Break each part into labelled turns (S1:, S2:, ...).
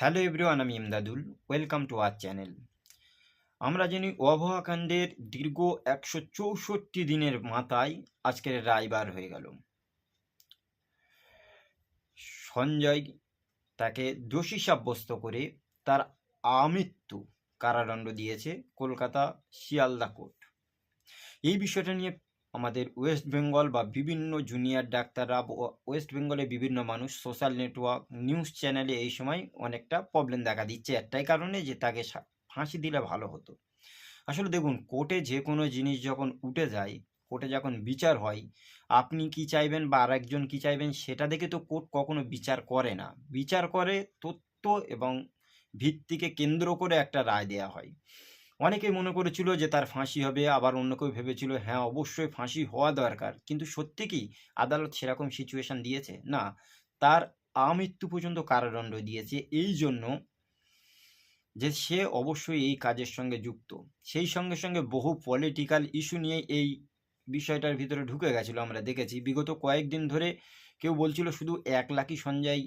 S1: Hello everyone, আমি Imdadul. Welcome to our channel. আমরা জানি অবহাকাণ্ডের দীর্ঘ একশো চৌষট্টি দিনের মাথায় আজকের রায় বার হয়ে গেল। সঞ্জয় তাকে দোষী সাব্যস্ত করে তার আমৃত্যু কারাদণ্ড দিয়েছে কলকাতা শিয়ালদা কোর্ট। এই বিষয়টা নিয়ে আমাদের ওয়েস্ট বেঙ্গল বা বিভিন্ন জুনিয়র ডাক্তাররা ওয়েস্ট বেঙ্গলে বিভিন্ন মানুষ সোশ্যাল নেটওয়ার্ক, নিউজ চ্যানেলে এই সময় অনেকটা প্রবলেম দেখা দিচ্ছে। একটাই কারণে যে তাকে ফাঁসি দিলে ভালো হতো। আসলে দেখুন, কোর্টে যে কোনো জিনিস যখন উঠে যায়, কোর্টে যখন বিচার হয়, আপনি কি চাইবেন বা আরেকজন কি চাইবেন সেটা দেখে তো কোর্ট কখনো বিচার করে না। বিচার করে তথ্য এবং ভিত্তিকে কেন্দ্র করে একটা রায় দেওয়া হয়। অনেকেই মনে করেছিল যে তার ফাঁসি হবে, আবার অন্য কেউ ভেবেছিল হ্যাঁ অবশ্যই ফাঁসি হওয়া দরকার। কিন্তু সত্যি কি আদালত সেরকম সিচুয়েশন দিয়েছে? না, তার আমৃত্যু পর্যন্ত কারাদণ্ড দিয়েছে। এই জন্য যে সে অবশ্যই এই কাজের সঙ্গে যুক্ত। সেই সঙ্গে সঙ্গে বহু পলিটিক্যাল ইস্যু নিয়ে এই বিষয়টার ভিতরে ঢুকে গেছিল আমরা দেখেছি। বিগত কয়েকদিন ধরে কেউ বলছিল শুধু এক লাখই সঞ্জয়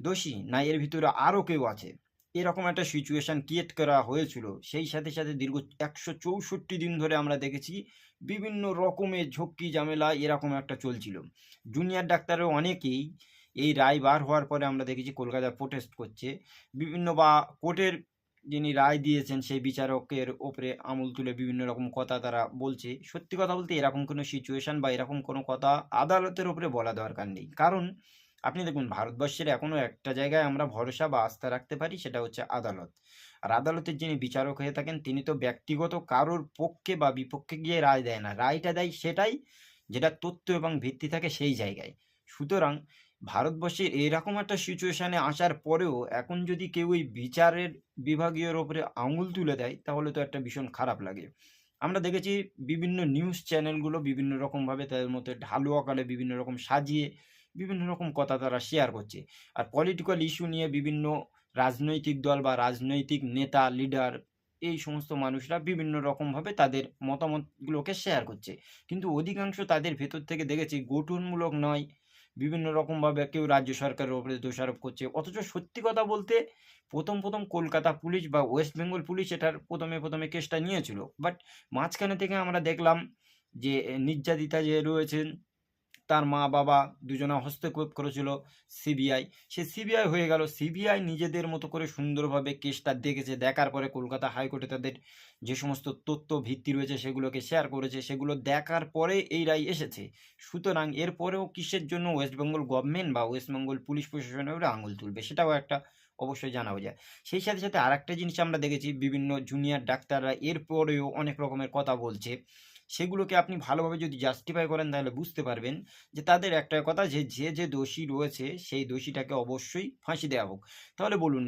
S1: দোষী, না, এর ভিতরে আরও কেউ আছে। এরকম একটা সিচুয়েশন ক্রিয়েট করা হয়েছিল। সেই সাথে সাথে দীর্ঘ একশো চৌষট্টি দিন ধরে আমরা দেখেছি বিভিন্ন রকমের ঝক্কি ঝামেলা এরকম একটা চলছিল। জুনিয়র ডাক্তারও অনেকেই এই রায় বার হওয়ার পরে আমরা দেখেছি কলকাতায় প্রোটেস্ট করছে। বিভিন্ন বা কোর্টের যিনি রায় দিয়েছেন সেই বিচারকের ওপরে আমল তুলে বিভিন্ন রকম কথা তারা বলছে। সত্যি কথা বলতে এরকম কোনো সিচুয়েশান বা এরকম কোনো কথা আদালতের ওপরে বলা দরকার নেই। কারণ আপনি দেখুন, ভারতবর্ষের এখনও একটা জায়গায় আমরা ভরসা বা আস্থা রাখতে পারি, সেটা হচ্ছে আদালত। আর আদালতের যিনি বিচারক হয়ে থাকেন, তিনি তো ব্যক্তিগত কারোর পক্ষে বা বিপক্ষে গিয়ে রায় দেয় না। রায়টা দেয় সেটাই যেটা তথ্য এবং ভিত্তি থাকে সেই জায়গায়। সুতরাং ভারতবর্ষের এরকম একটা সিচুয়েশানে আসার পরেও এখন যদি কেউ এই বিচারের বিভাগীয়র ওপরে আঙুল তুলে দেয়, তাহলে তো একটা ভীষণ খারাপ লাগে। আমরা দেখেছি বিভিন্ন নিউজ চ্যানেলগুলো বিভিন্ন রকমভাবে তাদের মধ্যে ঢালু আকারে বিভিন্ন রকম সাজিয়ে বিভিন্ন রকম কথা তারা শেয়ার করছে। আর পলিটিক্যাল ইস্যু নিয়ে বিভিন্ন রাজনৈতিক দল বা রাজনৈতিক নেতা লিডার এই সমস্ত মানুষরা বিভিন্ন রকমভাবে তাদের মতামতগুলোকে শেয়ার করছে। কিন্তু অধিকাংশ তাদের ভেতর থেকে দেখেছি গঠনমূলক নয়। বিভিন্ন রকমভাবে কেউ রাজ্য সরকারের ওপরে দোষারোপ করছে। অথচ সত্যি কথা বলতে প্রথম প্রথম কলকাতা পুলিশ বা ওয়েস্ট বেঙ্গল পুলিশ এটার প্রথমে প্রথমে কেসটা নিয়েছিল। বাট মাঝখানে থেকে আমরা দেখলাম যে নির্যাতিতা যে রয়েছেন তার মা বাবা দুজনে হস্তক্ষেপ করেছিল সিবিআই। সে সিবিআই হয়ে গেল। সিবিআই নিজেদের মতো করে সুন্দরভাবে কেসটা দেখেছে। দেখার পরে কলকাতা হাইকোর্টে তাদের যে সমস্ত তথ্য ভিত্তি রয়েছে সেগুলোকে শেয়ার করেছে। সেগুলো দেখার পরে এই রায় এসেছে। সুতরাং এরপরেও কিসের জন্য ওয়েস্ট বেঙ্গল গভর্নমেন্ট বা ওয়েস্ট বেঙ্গল পুলিশ প্রশাসনের আঙুল তুলবে সেটাও একটা অবশ্যই জানা যায়। সেই সাথে সাথে আর একটা জিনিস আমরা দেখেছি, বিভিন্ন জুনিয়র ডাক্তাররা এরপরেও অনেক রকমের কথা বলছে। সেগুলোকে আপনি ভালোভাবে যদি জাস্টিফাই করেন, তাহলে বুঝতে পারবেন যে তাদের একটা কথা যে যে যে দোষী রয়েছে, সেই দোষীটাকে অবশ্যই ফাঁসি দেওয়া হোক। তাহলে বলুন,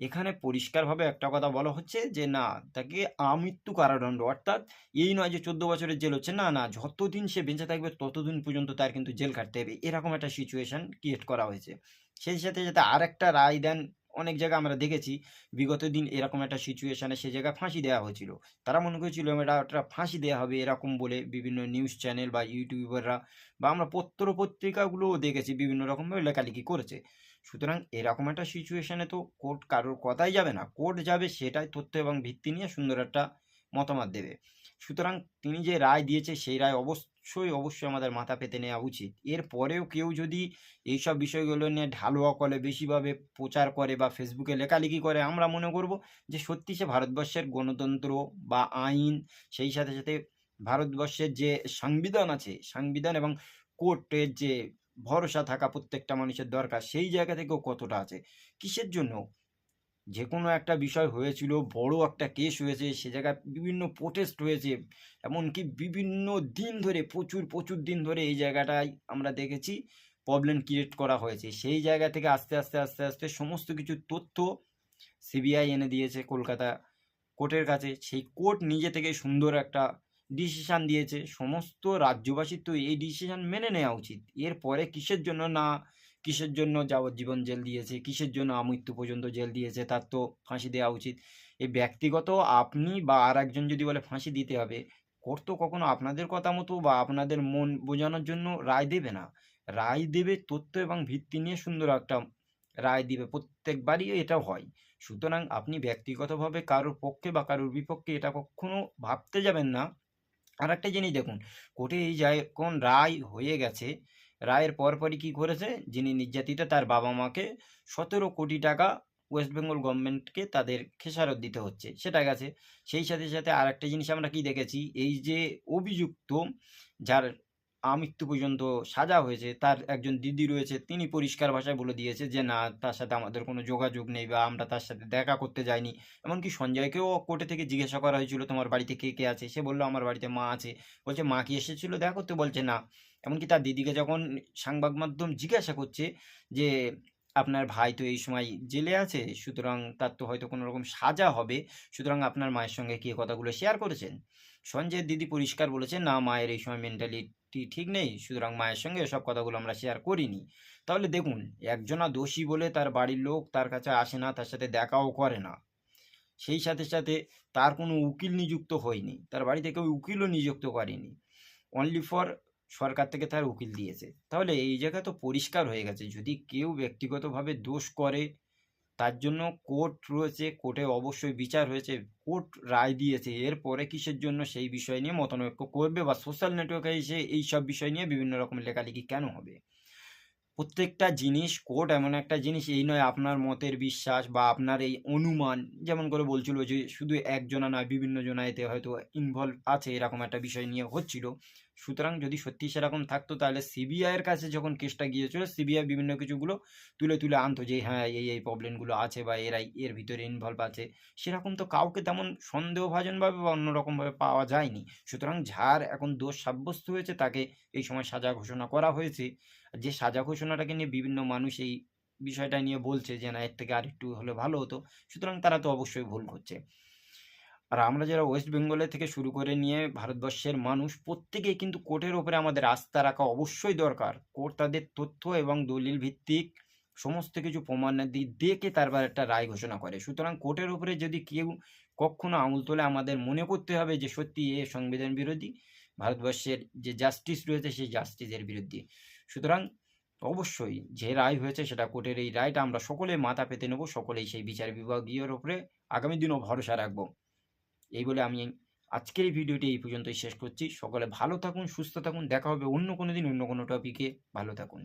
S1: এখানে পরিষ্কারভাবে একটা কথা বলা হচ্ছে যে, না, তাকে আমৃত্যু কারাদণ্ড। অর্থাৎ এই নয় যে চোদ্দ বছরের জেল হচ্ছে, না না, যতদিন সে বেঁচে থাকবে, ততদিন পর্যন্ত তার কিন্তু জেল কাটতে হবে। এরকম একটা সিচুয়েশন ক্রিয়েট করা হয়েছে। সেই সাথে সাথে আর একটা রায় দেন অনেক জায়গায় আমরা দেখেছি, বিগত দিন এরকম একটা সিচুয়েশানে সে জায়গায় ফাঁসি দেওয়া হয়েছিল। তারা মনে করেছিল এটা একটা ফাঁসি দেওয়া হবে এরকম বলে বিভিন্ন নিউজ চ্যানেল বা ইউটিউবাররা বা আমরা পত্র পত্রিকাগুলোও দেখেছি, বিভিন্ন রকমভাবে লেখালেখি করেছে। সুতরাং এরকম একটা সিচুয়েশানে তো কোর্ট কারোর কথাই যাবে না। কোর্ট যাবে সেটাই তথ্য এবং ভিত্তি নিয়ে সুন্দর একটা মতামত দেবে। সুতরাং তিনি যে রায় দিয়েছে, সেই রায় অবশ্যই অবশ্যই আমাদের মাথা পেতে নেওয়া উচিত। এরপরেও কেউ যদি এইসব বিষয়গুলো নিয়ে ঢালুয়া করে বেশিভাবে প্রচার করে বা ফেসবুকে লেখালেখি করে, আমরা মনে করব যে সত্যি সে ভারতবর্ষের গণতন্ত্র বা আইন, সেই সাথে সাথে ভারতবর্ষের যে সংবিধান আছে, সংবিধান এবং কোর্টের যে ভরসা থাকা প্রত্যেকটা মানুষের দরকার, সেই জায়গা থেকেও কতটা আছে? কিসের জন্য? যে কোনো একটা বিষয় হয়েছিল, বড় একটা কেস হয়েছে, সে জায়গায় বিভিন্ন প্রোটেস্ট হয়েছে, এমনকি বিভিন্ন দিন ধরে, প্রচুর প্রচুর দিন ধরে এই জায়গাটায় আমরা দেখেছি প্রবলেম ক্রিয়েট করা হয়েছে। সেই জায়গা থেকে আস্তে আস্তে আস্তে আস্তে সমস্ত কিছু তথ্য সিবিআই এনে দিয়েছে কলকাতা কোর্টের কাছে। সেই কোর্ট নিজে থেকে সুন্দর একটা ডিসিশান দিয়েছে। সমস্ত রাজ্যবাসীর তো এই ডিসিশান মেনে নেওয়া উচিত। এরপরে কিসের জন্য না কিসের জন্য যাবজ্জীবন জেল দিয়েছে? কিসের জন্য আমৃত্যু পর্যন্ত জেল দিয়েছে? তার তো ফাঁসি দেওয়া উচিত। এই ব্যক্তিগত আপনি বা আর একজন যদি বলে ফাঁসি দিতে হবে, কোর্ট তো কখনো আপনাদের কথা মতো বা আপনাদের মন বোঝানোর জন্য রায় দেবে না। রায় দেবে তথ্য এবং ভিত্তি নিয়ে সুন্দর একটা রায় দিবে। প্রত্যেকবারই এটা হয়। সুতরাং আপনি ব্যক্তিগতভাবে কারোর পক্ষে বা কারোর বিপক্ষে এটা কখনো ভাবতে যাবেন না। আর একটা জিনিস দেখুন, কোর্টে এই যায় কোন রায় হয়ে গেছে রায়ের পরপরই কী করেছে যিনি নির্যাতিত তার বাবা মাকে সতেরো কোটি টাকা ওয়েস্ট বেঙ্গল গভর্নমেন্টকে তাদের খেসারত দিতে হচ্ছে। সেটা গেছে। সেই সাথে সাথে আর একটা জিনিস আমরা কি দেখেছি? এই যে অভিযুক্ত যার আমৃত্যু পর্যন্ত সাজা হয়েছে। তার একজন দিদি রয়েছে, তিনি পরিষ্কার ভাষায় বলে দিয়েছে যে, না, তার সাথে আমাদের কোনো যোগাযোগ নেই বা আমরা তার সাথে দেখা করতে যাইনি। এমনকি সঞ্জয়কেও কোর্টে থেকে জিজ্ঞাসা করা হয়েছিল, তোমার বাড়িতে কে কে আছে? সে বলল, আমার বাড়িতে মা আছে। বলছে, মা কি এসেছিল দেখা করতে? বলছে, না। এমনকি তার দিদিকে যখন সাংবাদ মাধ্যম জিজ্ঞাসা করছে যে, আপনার ভাই তো এই সময় জেলে আছে, সুতরাং তার তো হয়তো কোনো রকম সাজা হবে, সুতরাং আপনার মায়ের সঙ্গে কি কথাগুলো শেয়ার করেছেন? সঞ্জয়ের দিদি পরিষ্কার বলেছে, না, মায়ের এই সময় মেন্টালিটি ঠিক নেই? সুতরাং মায়ের সঙ্গে এসব কথাগুলো আমরা শেয়ার করিনি। তাহলে দেখুন, একজনা দোষী বলে তার বাড়ির লোক তার কাছে আসে না, তার সাথে দেখাও করে না। সেই সাথে সাথে তার কোনো উকিল নিযুক্ত হয়নি। তার বাড়িতে কেউ উকিলও নিযুক্ত করেনি। অনলি ফর সরকার থেকে তার উকিল দিয়েছে। তাহলে এই জায়গা তো পরিষ্কার হয়ে গেছে। যদি কেউ ব্যক্তিগতভাবে দোষ করে তার জন্য কোর্ট রয়েছে, কোর্টে অবশ্যই বিচার হয়েছে, কোর্ট রায় দিয়েছে। এরপরে কিসের জন্য সেই বিষয় নিয়ে মতানৈক্য করবে বা সোশ্যাল নেটওয়ার্কে এসে এইসব বিষয় নিয়ে বিভিন্ন রকম লেখালেখি কেন হবে? প্রত্যেকটা জিনিস কোর্ট এমন একটা জিনিস, এই নয় আপনার মতের বিশ্বাস বা আপনার এই অনুমান, যেমন করে বলছিল যে শুধু একজনা নয়, বিভিন্ন জনা এতে হয়তো ইনভলভ আছে, এরকম একটা বিষয় নিয়ে হচ্ছিল। সুতরাং যদি সত্যি সেরকম থাকতো, তাহলে সিবিআইয়ের কাছে যখন কেসটা গিয়েছিল সিবিআই বিভিন্ন কিছুগুলো তুলে তুলে আনতো যে হ্যাঁ এই এই প্রবলেমগুলো আছে বা এরাই এর ভিতরে ইনভলভ আছে। সেরকম তো কাউকে তেমন সন্দেহভাজনভাবে বা অন্যরকমভাবে পাওয়া যায়নি। সুতরাং যার এখন দোষ সাব্যস্ত হয়েছে, তাকে এই সময় সাজা ঘোষণা করা হয়েছে। যে সাজা ঘোষণাটাকে নিয়ে বিভিন্ন মানুষ এই বিষয়টা নিয়ে বলছে যে, না, এর থেকে আর একটু হলে ভালো হতো। সুতরাং তারা তো অবশ্যই ভুল করছে। আর আমরা যারা ওয়েস্ট বেঙ্গলের থেকে শুরু করে নিয়ে ভারতবর্ষের মানুষ, প্রত্যেকেই কিন্তু কোর্টের ওপরে আমাদের আস্থা রাখা অবশ্যই দরকার। কোর্ট তাদের তথ্য এবং দলিল ভিত্তিক সমস্ত কিছু প্রমাণাদি দেখে তারপর একটা রায় ঘোষণা করে। সুতরাং কোর্টের ওপরে যদি কেউ কখনো আঙুল তোলে, আমাদের মনে করতে হবে যে সত্যি এ সংবিধান বিরোধী। ভারতবর্ষের যে জাস্টিস রয়েছে, সেই জাস্টিসের বিরুদ্ধে। সুতরাং অবশ্যই যে রায় হয়েছে সেটা কোর্টের এই রায়টা আমরা সকলে মাথা পেতে নেব, সকলেই সেই বিচার বিভাগীয়র ওপরে আগামী দিনও ভরসা রাখব। এই বলে আমি আজকের এই ভিডিওটি এই পর্যন্তই শেষ করছি। সকলে ভালো থাকুন, সুস্থ থাকুন, দেখা হবে অন্য কোনো দিন অন্য কোনো টপিকে ভালো থাকুন।